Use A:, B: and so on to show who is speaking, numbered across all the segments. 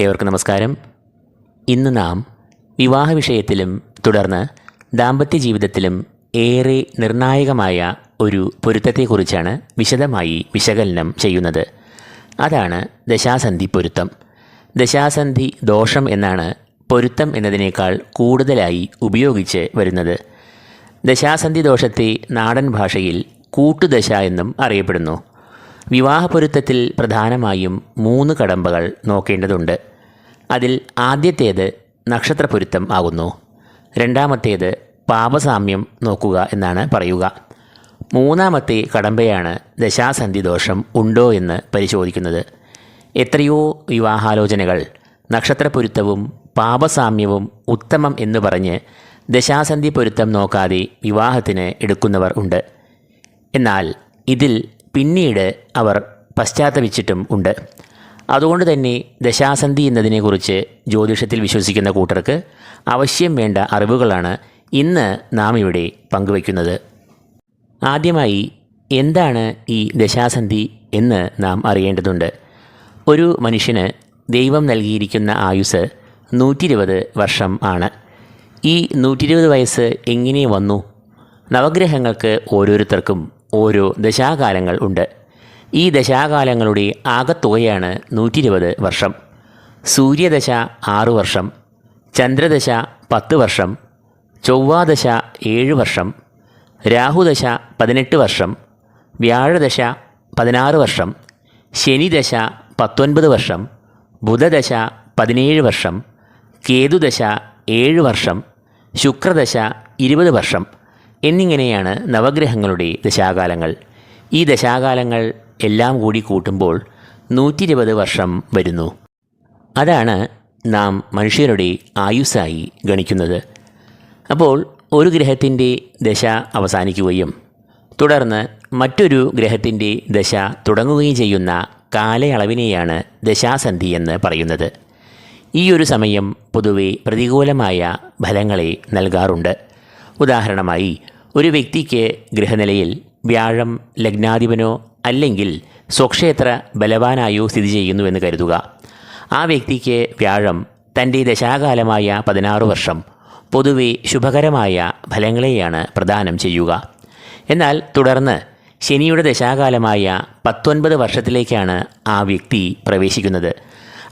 A: ഏവർക്കും നമസ്കാരം. ഇന്ന് നാം വിവാഹ വിഷയത്തിലും തുടർന്ന് ദാമ്പത്യ ജീവിതത്തിലും ഏറെ നിർണായകമായ ഒരു പൊരുത്തത്തെക്കുറിച്ചാണ് വിശദമായി വിശകലനം ചെയ്യുന്നത്. അതാണ് ദശാസന്ധി പൊരുത്തം. ദശാസന്ധി ദോഷം എന്നാണ് പൊരുത്തം എന്നതിനേക്കാൾ കൂടുതലായി ഉപയോഗിച്ച് വരുന്നത്. ദശാസന്ധി ദോഷത്തെ നാടൻ ഭാഷയിൽ കൂട്ടുദശ എന്നും അറിയപ്പെടുന്നു. വിവാഹ പൊരുത്തത്തിൽ പ്രധാനമായും മൂന്ന് കടമ്പകൾ നോക്കേണ്ടതുണ്ട്. അതിൽ ആദ്യത്തേത് നക്ഷത്രപൊരുത്തം ആകുന്നു. രണ്ടാമത്തേത് പാപസാമ്യം നോക്കുക എന്നാണ് പറയുക. മൂന്നാമത്തെ കടമ്പയാണ് ദശാസന്ധി ദോഷം ഉണ്ടോ എന്ന് പരിശോധിക്കുന്നത്. എത്രയോ വിവാഹാലോചനകൾ നക്ഷത്രപൊരുത്തവും പാപസാമ്യവും ഉത്തമം എന്ന് പറഞ്ഞ് ദശാസന്ധി പൊരുത്തം നോക്കാതെ വിവാഹത്തിന് എടുക്കുന്നവർ ഉണ്ട്. എന്നാൽ ഇതിൽ പിന്നീട് അവർ പശ്ചാത്തപിച്ചിട്ടും ഉണ്ട്. അതുകൊണ്ട് തന്നെ ദശാസന്ധി എന്നതിനെക്കുറിച്ച് ജ്യോതിഷത്തിൽ വിശ്വസിക്കുന്ന കൂട്ടർക്ക് അവശ്യം വേണ്ട അറിവുകളാണ് ഇന്ന് നാം ഇവിടെ പങ്കുവയ്ക്കുന്നത്. ആദ്യമായി എന്താണ് ഈ ദശാസന്ധി എന്ന് നാം അറിയേണ്ടതുണ്ട്. ഒരു മനുഷ്യന് ദൈവം നൽകിയിരിക്കുന്ന ആയുസ് നൂറ്റി ഇരുപത് വർഷം ആണ്. ഈ നൂറ്റി ഇരുപത് വയസ്സ് എങ്ങനെ വന്നു? നവഗ്രഹങ്ങൾക്ക് ഓരോരുത്തർക്കും ഓരോ ദശാകാലങ്ങൾ ഉണ്ട്. ഈ ദശാകാലങ്ങളുടെ ആകത്തുകയാണ് നൂറ്റി ഇരുപത് വർഷം. സൂര്യദശ ആറു വർഷം ചന്ദ്രദശ പത്ത് വർഷം ചൊവ്വാദശ ഏഴ് വർഷം രാഹുദശ പതിനെട്ട് വർഷം വ്യാഴദശ പതിനാറ് വർഷം ശനിദശ പത്തൊൻപത് വർഷം ബുധദശ പതിനേഴ് വർഷം കേതുദശ ഏഴ് വർഷം ശുക്രദശ ഇരുപത് വർഷം. എന്നിങ്ങനെയാണ് നവഗ്രഹങ്ങളുടെ ദശാകാലങ്ങൾ. ഈ ദശാകാലങ്ങൾ എല്ലാം കൂടി കൂട്ടുമ്പോൾ നൂറ്റി ഇരുപത് വർഷം വരുന്നു. അതാണ് നാം മനുഷ്യരുടെ ആയുസ്സായി ഗണിക്കുന്നത്. അപ്പോൾ ഒരു ഗ്രഹത്തിന്റെ ദശ അവസാനിക്കുകയും തുടർന്ന് മറ്റൊരു ഗ്രഹത്തിന്റെ ദശ തുടങ്ങുകയും ചെയ്യുന്ന കാലയളവിനെയാണ് ദശാസന്ധി എന്ന് പറയുന്നത്. ഈ ഒരു സമയം പൊതുവെ പ്രതികൂലമായ ഫലങ്ങളെ നൽകാറുണ്ട്. ഉദാഹരണമായി ഒരു വ്യക്തിക്ക് ഗൃഹനിലയിൽ വ്യാഴം ലഗ്നാധിപനോ അല്ലെങ്കിൽ സ്വക്ഷേത്ര ബലവാനായോ സ്ഥിതി ചെയ്യുന്നുവെന്ന് കരുതുക. ആ വ്യക്തിക്ക് വ്യാഴം തന്റെ ദശാകാലമായ പതിനാറ് വർഷം പൊതുവെ ശുഭകരമായ ഫലങ്ങളെയാണ് പ്രദാനം ചെയ്യുക. എന്നാൽ തുടർന്ന് ശനിയുടെ ദശാകാലമായ പത്തൊൻപത് വർഷത്തിലേക്കാണ് ആ വ്യക്തി പ്രവേശിക്കുന്നത്.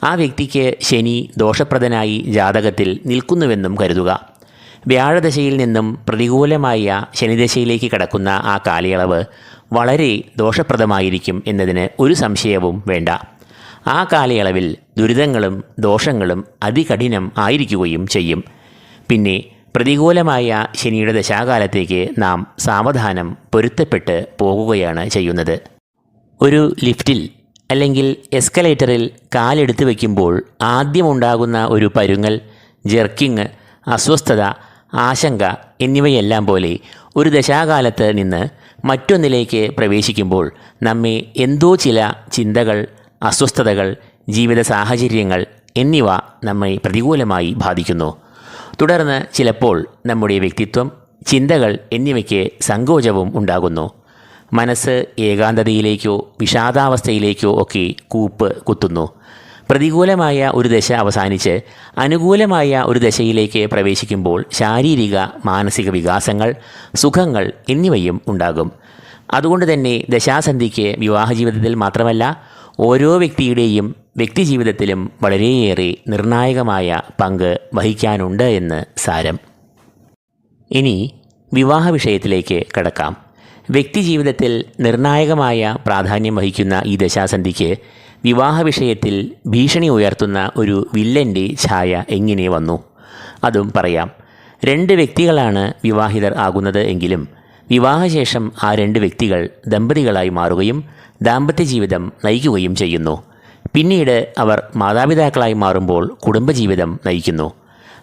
A: ആ വ്യക്തിക്ക് ശനി ദോഷപ്രദനായി ജാതകത്തിൽ നിൽക്കുന്നുവെന്നും കരുതുക. വ്യാഴദശയിൽ നിന്നും പ്രതികൂലമായ ശനിദശയിലേക്ക് കടക്കുന്ന ആ കാലയളവ് വളരെ ദോഷപ്രദമായിരിക്കും എന്നതിന് ഒരു സംശയവും വേണ്ട. ആ കാലയളവിൽ ദുരിതങ്ങളും ദോഷങ്ങളും അതികഠിനം ആയിരിക്കുകയും ചെയ്യും. പിന്നെ പ്രതികൂലമായ ശനിയുടെ ദശാകാലത്തേക്ക് നാം സാവധാനം പൊരുത്തപ്പെട്ട് പോകുകയാണ് ചെയ്യുന്നത്. ഒരു ലിഫ്റ്റിൽ അല്ലെങ്കിൽ എസ്കലേറ്ററിൽ കാലെടുത്ത് വയ്ക്കുമ്പോൾ ആദ്യമുണ്ടാകുന്ന ഒരു പരുങ്ങൽ ജെർക്കിങ് അസ്വസ്ഥത ആശങ്ക എന്നിവയെല്ലാം പോലെ ഒരു ദശാകാലത്ത് നിന്ന് മറ്റൊന്നിലേക്ക് പ്രവേശിക്കുമ്പോൾ നമ്മെ എന്തോ ചില ചിന്തകൾ അസ്വസ്ഥതകൾ ജീവിത സാഹചര്യങ്ങൾ എന്നിവ നമ്മെ പ്രതികൂലമായി ബാധിക്കുന്നു. തുടർന്ന് ചിലപ്പോൾ നമ്മുടെ വ്യക്തിത്വം ചിന്തകൾ എന്നിവയ്ക്ക് സങ്കോചവും ഉണ്ടാകുന്നു. മനസ്സ് ഏകാന്തതയിലേക്കോ വിഷാദാവസ്ഥയിലേക്കോ ഒക്കെ കൂപ്പ് കുത്തുന്നു. പ്രതികൂലമായ ഒരു ദശ അവസാനിച്ച് അനുകൂലമായ ഒരു ദശയിലേക്ക് പ്രവേശിക്കുമ്പോൾ ശാരീരിക മാനസിക വികാസങ്ങൾ സുഖങ്ങൾ എന്നിവയും ഉണ്ടാകും. അതുകൊണ്ട് തന്നെ ദശാസന്ധിക്ക് വിവാഹ ജീവിതത്തിൽ മാത്രമല്ല ഓരോ വ്യക്തിയുടെയും വ്യക്തിജീവിതത്തിലും വളരെയേറെ നിർണായകമായ പങ്ക് വഹിക്കാനുണ്ട് എന്ന് സാരം. ഇനി വിവാഹ വിഷയത്തിലേക്ക് കടക്കാം. വ്യക്തി ജീവിതത്തിൽ നിർണായകമായ പ്രാധാന്യം വഹിക്കുന്ന ഈ ദശാസന്ധിക്ക് വിവാഹ വിഷയത്തിൽ ഭീഷണി ഉയർത്തുന്ന ഒരു വില്ലന്റെ ഛായ എങ്ങനെ വന്നു? അതും പറയാം. രണ്ട് വ്യക്തികളാണ് വിവാഹിതർ ആകുന്നത് എങ്കിലും വിവാഹശേഷം ആ രണ്ട് വ്യക്തികൾ ദമ്പതികളായി മാറുകയും ദാമ്പത്യ ജീവിതം നയിക്കുകയും ചെയ്യുന്നു. പിന്നീട് അവർ മാതാപിതാക്കളായി മാറുമ്പോൾ കുടുംബജീവിതം നയിക്കുന്നു.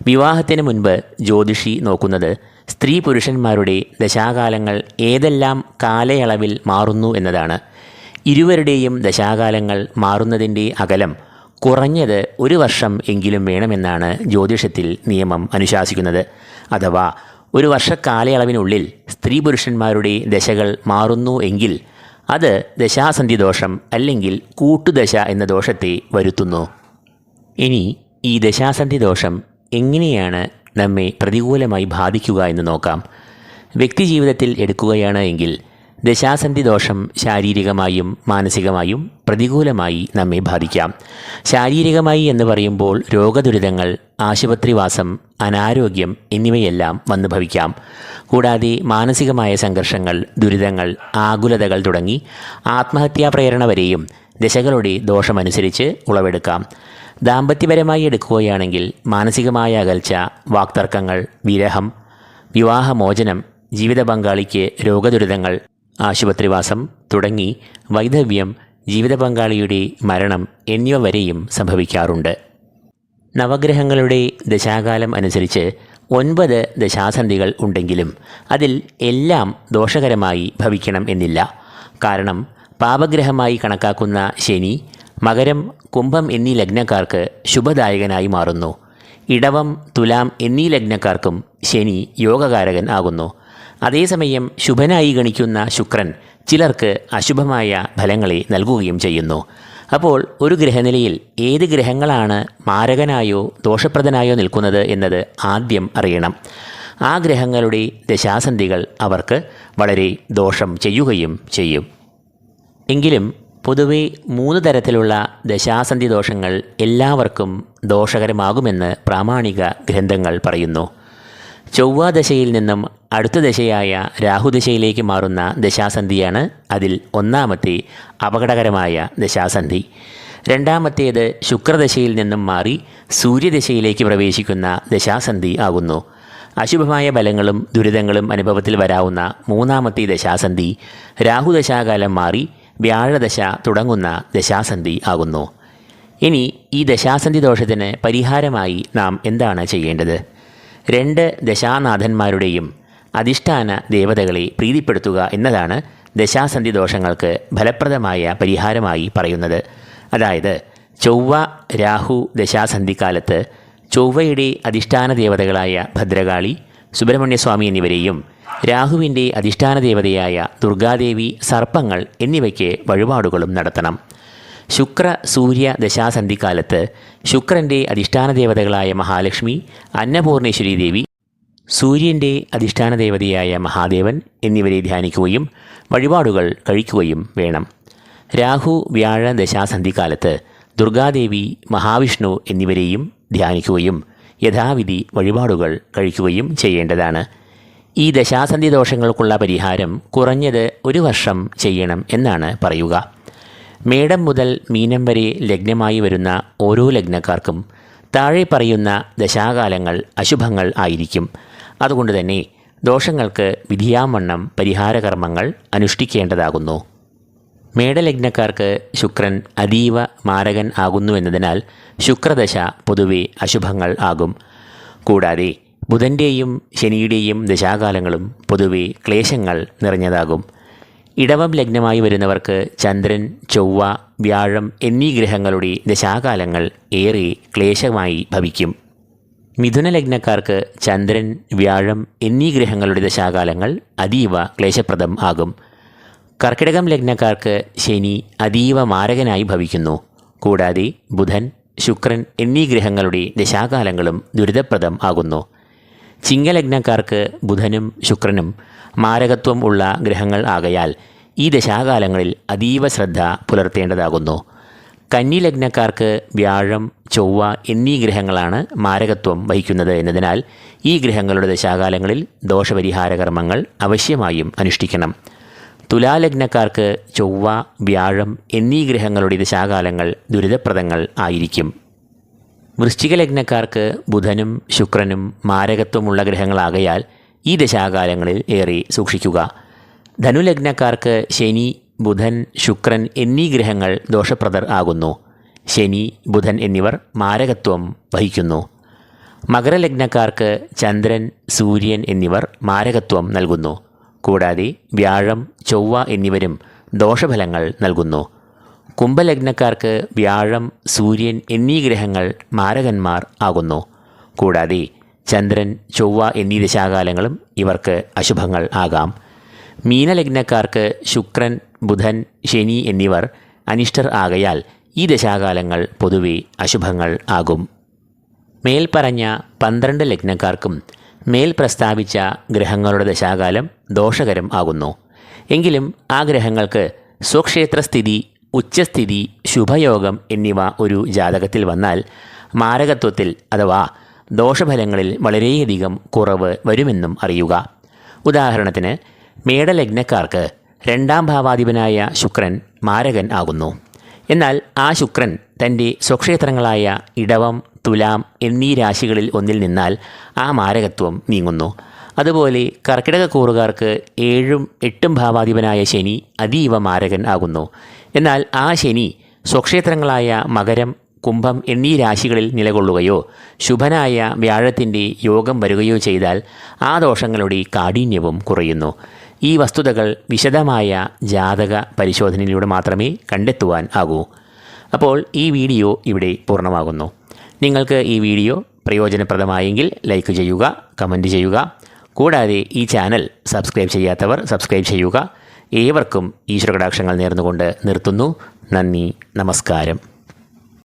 A: വിവാഹത്തിന് മുൻപ് ജ്യോതിഷി നോക്കുന്നത് സ്ത്രീ പുരുഷന്മാരുടെ ദശാകാലങ്ങൾ ഏതെല്ലാം കാലയളവിൽ മാറുന്നു എന്നതാണ്. ഇരുവരുടെയും ദശാകാലങ്ങൾ മാറുന്നതിന്റെ അകലം കുറഞ്ഞത് ഒരു വർഷം എങ്കിലും വേണമെന്നാണ് ജ്യോതിഷത്തിൽ നിയമം അനുശാസിക്കുന്നത്. അഥവാ ഒരു വർഷക്കാലയളവിനുള്ളിൽ സ്ത്രീ പുരുഷന്മാരുടെ ദശകൾ മാറുന്നു എങ്കിൽ അത് ദശാസന്ധി ദോഷം അല്ലെങ്കിൽ കൂട്ടുദശ എന്ന ദോഷത്തെ വരുത്തുന്നു. ഇനി ഈ ദശാസന്ധി ദോഷം എങ്ങനെയാണ് നമ്മെ പ്രതികൂലമായി ബാധിക്കുക എന്ന് നോക്കാം. വ്യക്തിജീവിതത്തിൽ എടുക്കുകയാണ് എങ്കിൽ ദശാസന്ധി ദോഷം ശാരീരികമായും മാനസികമായും പ്രതികൂലമായി നമ്മെ ബാധിക്കാം. ശാരീരികമായി എന്ന് പറയുമ്പോൾ രോഗദുരിതങ്ങൾ ആശുപത്രിവാസം അനാരോഗ്യം എന്നിവയെല്ലാം വന്നു ഭവിക്കാം. കൂടാതെ മാനസികമായ സംഘർഷങ്ങൾ ദുരിതങ്ങൾ ആകുലതകൾ തുടങ്ങി ആത്മഹത്യാ പ്രേരണ വരെയും ദശകളുടെ ദോഷമനുസരിച്ച് ഉളവെടുക്കാം. ദാമ്പത്യപരമായി എടുക്കുകയാണെങ്കിൽ മാനസികമായ അകൽച്ച വാക്തർക്കങ്ങൾ വിരഹം വിവാഹമോചനം ജീവിത പങ്കാളിക്ക് രോഗദുരിതങ്ങൾ ആശുപത്രിവാസം തുടങ്ങി വൈധവ്യം ജീവിത പങ്കാളിയുടെ മരണം എന്നിവ വരെയും സംഭവിക്കാറുണ്ട്. നവഗ്രഹങ്ങളുടെ ദശാകാലം അനുസരിച്ച് ഒൻപത് ദശാസന്ധികൾ ഉണ്ടെങ്കിലും അതിൽ എല്ലാം ദോഷകരമായി ഭവിക്കണം എന്നില്ല. കാരണം പാപഗ്രഹമായി കണക്കാക്കുന്ന ശനി മകരം കുംഭം എന്നീ ലഗ്നക്കാർക്ക് ശുഭദായകനായി മാറുന്നു. ഇടവം തുലാം എന്നീ ലഗ്നക്കാർക്കും ശനി യോഗകാരകൻ ആകുന്നു. അതേസമയം ശുഭനായി ഗണിക്കുന്ന ശുക്രൻ ചിലർക്ക് അശുഭമായ ഫലങ്ങളെ നൽകുകയും ചെയ്യുന്നു. അപ്പോൾ ഒരു ഗ്രഹനിലയിൽ ഏത് ഗ്രഹങ്ങളാണ് മാരകനായോ ദോഷപ്രദനായോ നിൽക്കുന്നത് എന്നത് ആദ്യം അറിയണം. ആ ഗ്രഹങ്ങളുടെ ദശാസന്ധികൾ അവർക്ക് വളരെ ദോഷം ചെയ്യുകയും ചെയ്യും. എങ്കിലും പൊതുവെ മൂന്ന് തരത്തിലുള്ള ദശാസന്ധി ദോഷങ്ങൾ എല്ലാവർക്കും ദോഷകരമാകുമെന്ന് പ്രാമാണിക ഗ്രന്ഥങ്ങൾ പറയുന്നു. ചൊവ്വ ദശയിൽ നിന്നും അടുത്ത ദശയായ രാഹുദശയിലേക്ക് മാറുന്ന ദശാസന്ധിയാണ് അതിൽ ഒന്നാമത്തെ അപകടകരമായ ദശാസന്ധി. രണ്ടാമത്തേത് ശുക്രദശയിൽ നിന്നും മാറി സൂര്യദശയിലേക്ക് പ്രവേശിക്കുന്ന ദശാസന്ധി ആകുന്നു. അശുഭമായ ബലങ്ങളും ദുരിതങ്ങളും അനുഭവത്തിൽ വരാവുന്ന മൂന്നാമത്തെ ദശാസന്ധി രാഹുദശാകാലം മാറി വ്യാഴദശ തുടങ്ങുന്ന ദശാസന്ധി ആകുന്നു. ഇനി ഈ ദശാസന്ധി ദോഷത്തിന് പരിഹാരമായി നാം എന്താണ് ചെയ്യേണ്ടത്? രണ്ട് ദശാനാഥന്മാരുടെയും അധിഷ്ഠാന ദേവതകളെ പ്രീതിപ്പെടുത്തുക എന്നതാണ് ദശാസന്ധി ദോഷങ്ങൾക്ക് ഫലപ്രദമായ പരിഹാരമായി പറയുന്നത്. അതായത് ചൊവ്വ രാഹു ദശാസന്ധിക്കാലത്ത് ചൊവ്വയുടെ അധിഷ്ഠാന ദേവതകളായ ഭദ്രകാളി സുബ്രഹ്മണ്യസ്വാമി എന്നിവരെയും രാഹുവിന്റെ അധിഷ്ഠാന ദേവതയായ ദുർഗാദേവി സർപ്പങ്ങൾ എന്നിവയ്ക്ക് വഴിപാടുകളും നടത്തണം. ശുക്ര സൂര്യ ദശാസന്ധിക്കാലത്ത് ശുക്രന്റെ അധിഷ്ഠാന ദേവതകളായ മഹാലക്ഷ്മി അന്നപൂർണേശ്വരി ദേവി സൂര്യന്റെ അധിഷ്ഠാന ദേവതയായ മഹാദേവൻ എന്നിവരെ ധ്യാനിക്കുകയും വഴിപാടുകൾ കഴിക്കുകയും വേണം. രാഹു വ്യാഴ ദശാസന്ധിക്കാലത്ത് ദുർഗാദേവി മഹാവിഷ്ണു എന്നിവരെയും ധ്യാനിക്കുകയും യഥാവിധി വഴിപാടുകൾ കഴിക്കുകയും ചെയ്യേണ്ടതാണ്. ഈ ദശാസന്ധി ദോഷങ്ങൾക്കുള്ള പരിഹാരം കുറഞ്ഞത് ഒരു വർഷം ചെയ്യണം എന്നാണ് പറയുക. മേടം മുതൽ മീനം വരെ ലഗ്നമായി വരുന്ന ഓരോ ലഗ്നക്കാർക്കും താഴെ പറയുന്ന ദശാകാലങ്ങൾ അശുഭങ്ങൾ ആയിരിക്കും. അതുകൊണ്ട് തന്നെ ദോഷങ്ങൾക്ക് വിധിയാവണ്ണം പരിഹാരകർമ്മങ്ങൾ അനുഷ്ഠിക്കേണ്ടതാകുന്നു. മേടലഗ്നക്കാർക്ക് ശുക്രൻ അതീവ മാരകൻ ആകുന്നുവെന്നതിനാൽ ശുക്രദശ പൊതുവെ അശുഭങ്ങൾ ആകും. കൂടാതെ ബുധന്റെയും ശനിയുടെയും ദശാകാലങ്ങളും പൊതുവെ ക്ലേശങ്ങൾ നിറഞ്ഞതാകും. ഇടവം ലഗ്നമായി വരുന്നവർക്ക് ചന്ദ്രൻ ചൊവ്വ വ്യാഴം എന്നീ ഗ്രഹങ്ങളുടെ ദശാകാലങ്ങൾ ഏറെ ക്ലേശമായി ഭവിക്കും. മിഥുന ലഗ്നക്കാർക്ക് ചന്ദ്രൻ വ്യാഴം എന്നീ ഗ്രഹങ്ങളുടെ ദശാകാലങ്ങൾ അതീവ ക്ലേശപ്രദം ആകും. കർക്കിടകം ലഗ്നക്കാർക്ക് ശനി അതീവ മാരകനായി ഭവിക്കുന്നു. കൂടാതെ ബുധൻ ശുക്രൻ എന്നീ ഗ്രഹങ്ങളുടെ ദശാകാലങ്ങളും ദുരിതപ്രദം ആകുന്നു. ചിങ്ങലഗ്നക്കാർക്ക് ബുധനും ശുക്രനും മാരകത്വം ഉള്ള ഗ്രഹങ്ങൾ ആകയാൽ ഈ ദശാകാലങ്ങളിൽ അതീവ ശ്രദ്ധ പുലർത്തേണ്ടതാകുന്നു. കന്നി ലഗ്നക്കാർക്ക് വ്യാഴം ചൊവ്വ എന്നീ ഗ്രഹങ്ങളാണ് മാരകത്വം വഹിക്കുന്നത് എന്നതിനാൽ ഈ ഗ്രഹങ്ങളുടെ ദശാകാലങ്ങളിൽ ദോഷപരിഹാര കർമ്മങ്ങൾ അവശ്യമായും അനുഷ്ഠിക്കണം. തുലാലഗ്നക്കാർക്ക് ചൊവ്വ വ്യാഴം എന്നീ ഗ്രഹങ്ങളുടെ ദശാകാലങ്ങൾ ദുരിതപ്രദങ്ങൾ ആയിരിക്കും. വൃശ്ചിക ലഗ്നക്കാർക്ക് ബുധനും ശുക്രനും മാരകത്വമുള്ള ഗ്രഹങ്ങളാകയാൽ ഈ ദശാകാലങ്ങളിൽ ഏറി സൂക്ഷിക്കുക. ധനുലഗ്നക്കാർക്ക് ശനി ബുധൻ ശുക്രൻ എന്നീ ഗ്രഹങ്ങൾ ദോഷപ്രദർ ആകുന്നു. ശനി ബുധൻ എന്നിവർ മാരകത്വം വഹിക്കുന്നു. മകരലഗ്നക്കാർക്ക് ചന്ദ്രൻ സൂര്യൻ എന്നിവർ മാരകത്വം നൽകുന്നു. കൂടാതെ വ്യാഴം ചൊവ്വ എന്നിവരും ദോഷഫലങ്ങൾ നൽകുന്നു. കുംഭലഗ്നക്കാർക്ക് വ്യാഴം സൂര്യൻ എന്നീ ഗ്രഹങ്ങൾ മാരകന്മാർ ആകുന്നു. കൂടാതെ ചന്ദ്രൻ ചൊവ്വ എന്നീ ദശാകാലങ്ങളും ഇവർക്ക് അശുഭങ്ങൾ ആകാം. മീനലഗ്നക്കാർക്ക് ശുക്രൻ ബുധൻ ശനി എന്നിവർ അനിഷ്ടർ ആകയാൽ ഈ ദശാകാലങ്ങൾ പൊതുവെ അശുഭങ്ങൾ ആകും. മേൽപ്പറഞ്ഞ പന്ത്രണ്ട് ലഗ്നക്കാർക്കും മേൽ പ്രസ്താവിച്ച ഗ്രഹങ്ങളുടെ ദശാകാലം ദോഷകരം ആകുന്നു. എങ്കിലും ആ ഗ്രഹങ്ങൾക്ക് സ്വക്ഷേത്രസ്ഥിതി ഉച്ചസ്ഥിതി ശുഭയോഗം എന്നിവ ഒരു ജാതകത്തിൽ വന്നാൽ മാരകത്വത്തിൽ അഥവാ ദോഷഫലങ്ങളിൽ വളരെയധികം കുറവ് വരുമെന്നും അറിയുക. ഉദാഹരണത്തിന് മേടലഗ്നക്കാർക്ക് രണ്ടാം ഭാവാധിപനായ ശുക്രൻ മാരകൻ ആകുന്നു. എന്നാൽ ആ ശുക്രൻ തന്റെ സ്വക്ഷേത്രങ്ങളായ ഇടവം തുലാം എന്നീ രാശികളിൽ ഒന്നിൽ നിന്നാൽ ആ മാരകത്വം നീങ്ങുന്നു. അതുപോലെ കർക്കിടക കൂറുകാർക്ക് ഏഴും എട്ടും ഭാവാധിപനായ ശനി അതീവ മാരകൻ ആകുന്നു. എന്നാൽ ആ ശനി സ്വക്ഷേത്രങ്ങളായ മകരം കുംഭം എന്നീ രാശികളിൽ നിലകൊള്ളുകയോ ശുഭനായ വ്യാഴത്തിന്റെ യോഗം വരികയോ ചെയ്താൽ ആ ദോഷങ്ങളുടെ കാഠിന്യവും കുറയുന്നു. ഈ വസ്തുതകൾ വിശദമായ ജാതക പരിശോധനയിലൂടെ മാത്രമേ കണ്ടെത്തുവാൻ ആകൂ. അപ്പോൾ ഈ വീഡിയോ ഇവിടെ പൂർണമാകുന്നു. നിങ്ങൾക്ക് ഈ വീഡിയോ പ്രയോജനപ്രദമായെങ്കിൽ ലൈക്ക് ചെയ്യുക കമന്റ് ചെയ്യുക. കൂടാതെ ഈ ചാനൽ സബ്സ്ക്രൈബ് ചെയ്യാത്തവർ സബ്സ്ക്രൈബ് ചെയ്യുക. ഏവർക്കും ഈശ്വരകടാക്ഷങ്ങൾ നേർന്നുകൊണ്ട് നിർത്തുന്നു. നന്ദി നമസ്കാരം.